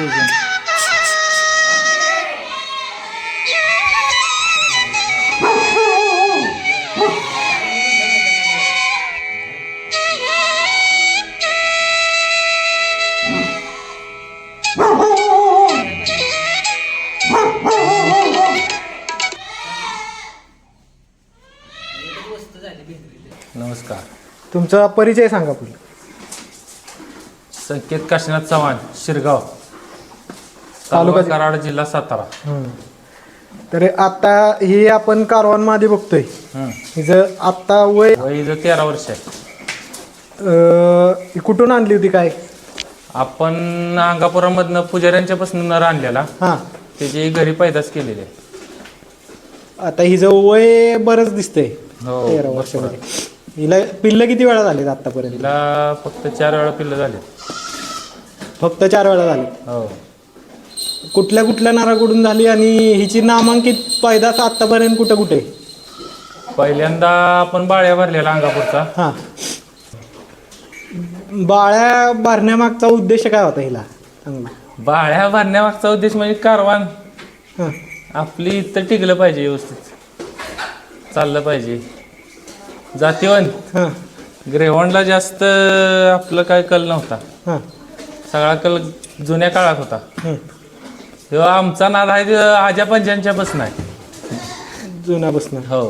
Season नमस्कार. तुमचा परिचय सांगा पुढे. संकेत काशीनाथ चव्हाण शिरगाव. तालुका कराड जिल्हा सातारा. तर आता ही आपण कारवानमध्ये बघतोय. हं. हिचं आत्ता वय वय हिचं तेरा वर्ष आहे. अं, ही कुठून आणली होती काय? आपण अंगापुरामधनं पुजाऱ्यांच्यापासून नर आणलेला. हां. त्याची घरी पैदास केलेली आहे. आता हिचं वय बरंच दिसतंय. हो तेरा वर्षामध्ये हिला पिल्ल किती वेळा झालेत आतापर्यंत? तिला फक्त चार वेळा पिल्लं झाले फक्त चार वेळा झाले हो. कुठल्या कुठल्या नाराकडून झाली आणि हिची नामांकित पैदास आतापर्यंत कुठे कुठे? पहिल्यांदा आपण बाळ्या भरलेला अंगापूरचा. हां. बाळ्या भरण्यामागचा उद्देश काय होता हिला? सांग ना. बाळ्या भरण्यामागचा उद्देश म्हणजे कारवान. हां. आपली इथं टिकलं पाहिजे व्यवस्थित. चाललं पाहिजे. जातीवंत हां. ग्रेव्हॉन्डला जास्त आपलं काय कल नव्हता. हां. सगळा कल जुन्या काळात होता. तेव्हा आमचा नाद आहे ते आजा पंजांच्या बसन आहे जुना बसणार हो.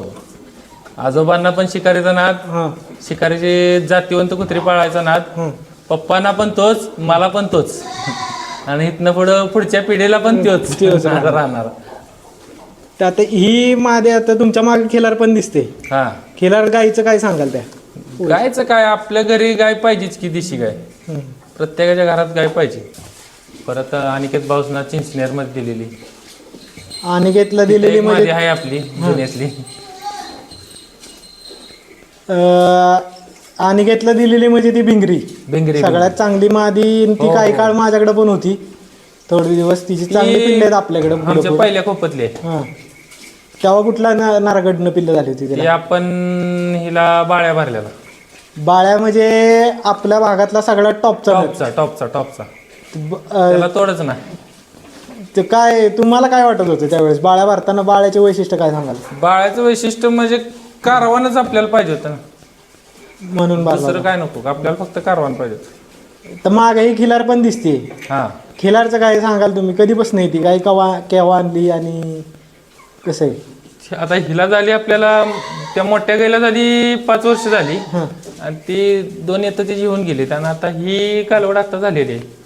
आजोबांना पण शिकारीचा नाद हां. शिकारीचे जातीवंत कुत्री पाळायचा नाद हं. पप्पांना पण तोच मला पण तोच. आणि इथनं पुढं पुढच्या पिढीला पण तोच. तोच नाद राहणार तर आता ही मादे आता तुमच्या मागे खिलार पण दिसते. हा. खिलार गाईचं काय सांगाल त्या? गायचं काय आपल्या घरी गाय पाहिजेच की देशी गाय. हं. प्रत्येकाच्या घरात गाय पाहिजे. परत अनिकेत भाऊसना चिंचनेरमध्ये दिलेली. अनिकेतला दिलेली एक म्हणजे मादी आहे आपली जुन्यातली. अं, अनिकेतला दिलेली म्हणजे ती भिंगरी. बेंगरी सगळ्यात चांगली मादी आणि ती हो, काही हो. काळ माझ्याकडे पण होती. थोडे दिवस तिची चांगली ती पिल्ले आहेत आपल्याकडे आमच्या. पहिल्या खोपतली आहे हां. तेव्हा कुठला ना- नारागडनं पिल्ल झाली होती ती आपण हिला बाळ्या भरलेला बाळ्या म्हणजे आपल्या भागातला सगळ्यात टॉपचा. टॉपचा टॉपचा टॉपचा. त्याला तोडच ना. ते काय तुम्हाला काय वाटत होतं त्यावेळेस? बाळ्या भरताना बाळ्याचे वैशिष्ट्य काय सांगाल? बाळ्याचं वैशिष्ट्य म्हणजे कारवानच आपल्याला पाहिजे होतं ना. म्हणून दुसरं काय नको. आपल्याला फक्त कारवान पाहिजे होतं. तर मागे ही खिलार पण दिसते. हा. खिलारचं काय सांगाल तुम्ही? कधीपासून येते काय कवा केव्हा आणली आणि कसं आहे? आता हिला झाली आपल्याला त्या मोठ्या गाईला झाली पाच वर्ष झाली. हां. आणि ती दोन येतं त्याची होऊन गेली. आणि आता ही कालवड आता झालेली आहे.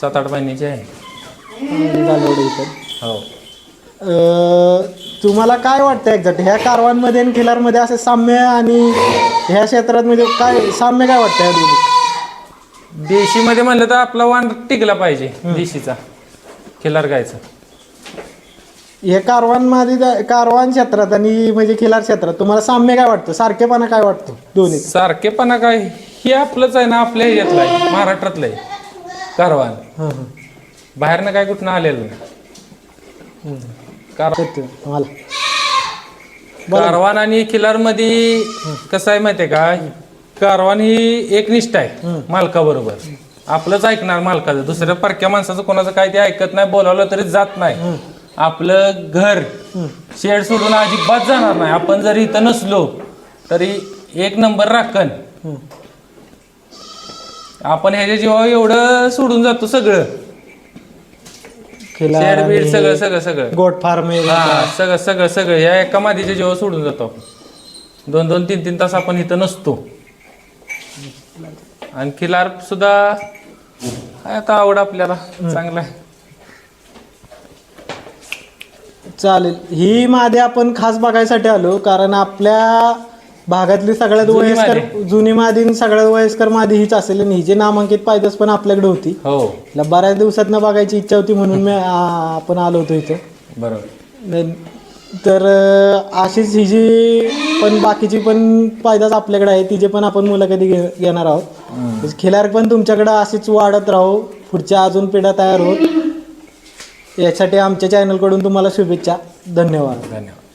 सात आठ महिन्याची आहे. झालं एवढं इथं. हो. अं, तुम्हाला काय वाटतं एक्झॅक्ट ह्या कारवांमध्ये आणि खिलारमध्ये असे साम्य आणि ह्या क्षेत्रात म्हणजे काय साम्य काय वाटतं दोन्ही देशीमध्ये म्हणलं तर आपला वाण टिकला पाहिजे देशीचा. खिलार गायचा. हे कारवांमध्ये त्या- कारवान क्षेत्रात आणि म्हणजे खिलार क्षेत्रात तुम्हाला साम्य काय वाटतं? सारखेपणा काय वाटतं दोन्ही सारखेपणा काय? हे आपलंच आहे ना आपल्या ह्याच्यातलं आहे महाराष्ट्रातलं आहे. कारवान. हां हां. बाहेरनं काय कुठनं आलेलं? नाही कार सत्य मला कारवान आणि खिलारमध्ये कसं आहे माहितीये का? कारवान ही एक निष्ठा आहे मालकाबरोबर. आपलंच ऐकणार मालकाचं. दुसऱ्या परक्या माणसाचं कोणाचं काय ते ऐकत नाही बोलावलं तरी जात नाही. आपलं घर शेड सोडून अजिबात जाणार नाही. आपण जरी इथं नसलो तरी एक नंबर राखण. हं. आपण ह्याच्या जीवा एवढं सोडून जातो सगळं. खिलार शेड बीड आणि सगळं सगळं सगळं. Goat farm. हा सगळं सगळं सगळं. या एका मादीच्या जेव्हा सोडून जातो. आपण दोन दोन तीन तीन तास आपण इथं नसतो. आणि खिलार सुद्धा आहे आता आवड आपल्याला. चांगला आहे. चालेल. ही मादे आपण खास बघायसाठी आलो कारण आपल्या भागातली सगळ्यात जुनी वयस्कर जुनी मादी आणि सगळ्यात वयस्कर मादी हीच असेल आणि हिची नामांकित पायदस पण आपल्याकडे होती. हो. तिला बऱ्याच दिवसात बघायची इच्छा होती म्हणून मी आ, आपण आलो होतो इथं. बरोबर. न- तर अं, अशीच ही जी पण बाकीची पण पायदास आपल्याकडे आहे तिचे पण आपण मुलाखती घे घेणार आहोत. खिलार पण तुमच्याकडे अशीच वाढत राहू पुढच्या अजून पिढ्या तयार होत. यासाठी आमच्या चॅनलकडून तुम्हाला शुभेच्छा. धन्यवाद. धन्यवाद.